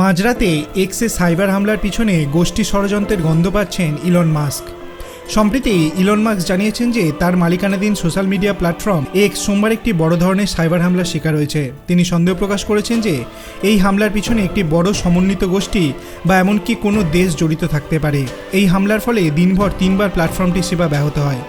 মাঝরাতে এক্সে সাইবার হামলার পিছনে গোষ্ঠী ষড়যন্ত্রের গন্ধ পাচ্ছেন ইলন মাস্ক। সম্প্রতি ইলন মাস্ক জানিয়েছেন যে তার মালিকানাধীন সোশ্যাল মিডিয়া প্ল্যাটফর্ম এক্স সোমবার একটি বড় ধরনের সাইবার হামলার শিকার হয়েছে। তিনি সন্দেহ প্রকাশ করেছেন যে এই হামলার পিছনে একটি বড় সমন্বিত গোষ্ঠী বা এমনকি কোনো দেশ জড়িত থাকতে পারে। এই হামলার ফলে দিনভর তিনবার প্ল্যাটফর্মটির সেবা ব্যাহত হয়।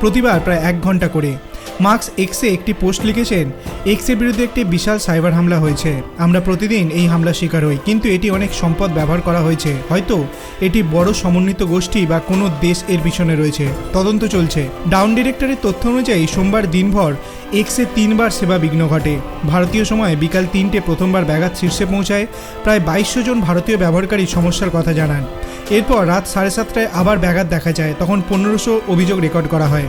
প্রতিবার প্রায় এক ঘণ্টা করে। মার্কস এক্সে একটি পোস্ট লিখেছেন এক্সের বিরুদ্ধে একটি বিশাল সাইবার হামলা হয়েছে। আমরা প্রতিদিন এই হামলার শিকার হই, কিন্তু এটি অনেক সম্পদ ব্যবহার করা হয়েছে। হয়তো এটি বড় সমন্বিত গোষ্ঠী বা কোনো দেশ এর পিছনে রয়েছে। তদন্ত চলছে। ডাউন ডিরেক্টরের তথ্য অনুযায়ী, সোমবার দিনভর এক্সে তিনবার সেবা বিঘ্ন ঘটে। ভারতীয় সময় বিকাল তিনটে প্রথমবার ব্যাঘাত শীর্ষে পৌঁছায় প্রায় বাইশশো জন ভারতীয় ব্যবহারকারী সমস্যার কথা জানান। এরপর রাত সাড়ে সাতটায় আবার ব্যাঘাত দেখা যায়, তখন পনেরোশো অভিযোগ রেকর্ড করা হয়।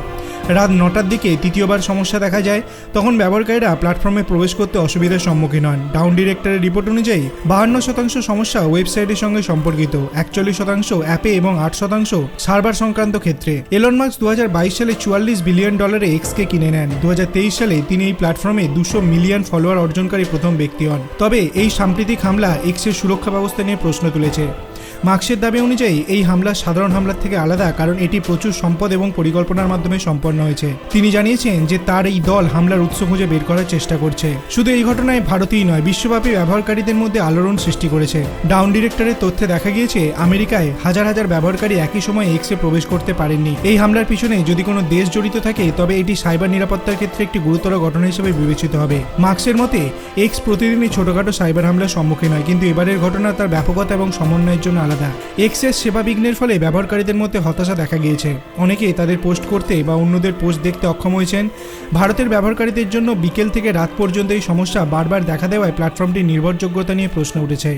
রাত নটার দিকে তৃতীয়বার সমস্যা দেখা যায়, তখন ব্যবহারকারীরা প্ল্যাটফর্মে প্রবেশ করতে অসুবিধার সম্মুখীন হন। ডাউন ডিরেক্টরের রিপোর্ট অনুযায়ী, বাহান্ন শতাংশ সমস্যা ওয়েবসাইটের সঙ্গে সম্পর্কিত, একচল্লিশ শতাংশ অ্যাপে এবং আট শতাংশ সার্ভার সংক্রান্ত ক্ষেত্রে। এলন মার্কস দু সালে চুয়াল্লিশ বিলিয়ন ডলারে এক্সকে কিনে নেন। দু হাজার তেইশ সালে তিনি এই প্ল্যাটফর্মে দুশো মিলিয়ন ফলোয়ার অর্জনকারী প্রথম ব্যক্তি হন। তবে এই সাম্প্রতিক হামলা এক্সের সুরক্ষা ব্যবস্থা নিয়ে প্রশ্ন তুলেছে। মার্কসের দাবি অনুযায়ী, এই হামলা সাধারণ হামলার থেকে আলাদা কারণ এটি প্রচুর সম্পদ এবং পরিকল্পনার মাধ্যমে সম্পন্ন হয়েছে। তিনি জানিয়েছেন যে তার এই দল হামলার উৎস খুঁজে বের করার চেষ্টা করছে। শুধু এই ঘটনায় ভারতেই নয়, বিশ্বব্যাপী ব্যবহারকারীদের মধ্যে আলোড়ন সৃষ্টি করেছে। ডাউন ডিরেক্টরের তথ্যে দেখা গিয়েছে, আমেরিকায় হাজার হাজার ব্যবহারকারী একই সময় এক্সে প্রবেশ করতে পারেননি। এই হামলার পিছনে যদি কোনো দেশ জড়িত থাকে, তবে এটি সাইবার নিরাপত্তার ক্ষেত্রে একটি গুরুতর ঘটনা হিসেবে বিবেচিত হবে। মার্কসের মতে, এক্স প্রতিদিনই ছোটখাটো সাইবার হামলার সম্মুখীন হয়, কিন্তু এবারের ঘটনা তার ব্যাপকতা এবং সমন্বয়ের জন্য আলাদা। এক্সের সেবা বিঘ্নের ফলে ব্যবহারকারীদের মধ্যে হতাশা দেখা গিয়েছে। অনেকে তাদের পোস্ট করতে বা অন্যদের পোস্ট দেখতে অক্ষম হয়েছেন। ভারতের ব্যবহারকারীদের জন্য বিকেল থেকে রাত পর্যন্ত এই সমস্যা বারবার দেখা দেওয়ায় প্ল্যাটফর্মটির নির্ভরযোগ্যতা নিয়ে প্রশ্ন উঠেছে।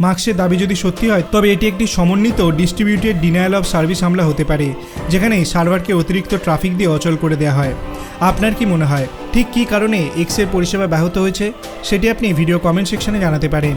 মার্কসের দাবি যদি সত্যি হয়, তবে এটি একটি সমন্বিত ডিস্ট্রিবিউটেড ডিনায়াল অফ সার্ভিস হামলা হতে পারে, যেখানে সার্ভারকে অতিরিক্ত ট্রাফিক দিয়ে অচল করে দেওয়া হয়। আপনার কি মনে হয়? ঠিক কী কারণে এক্সের পরিষেবা ব্যাহত হয়েছে? সেটি আপনি ভিডিও কমেন্ট সেকশনে জানাতে পারেন।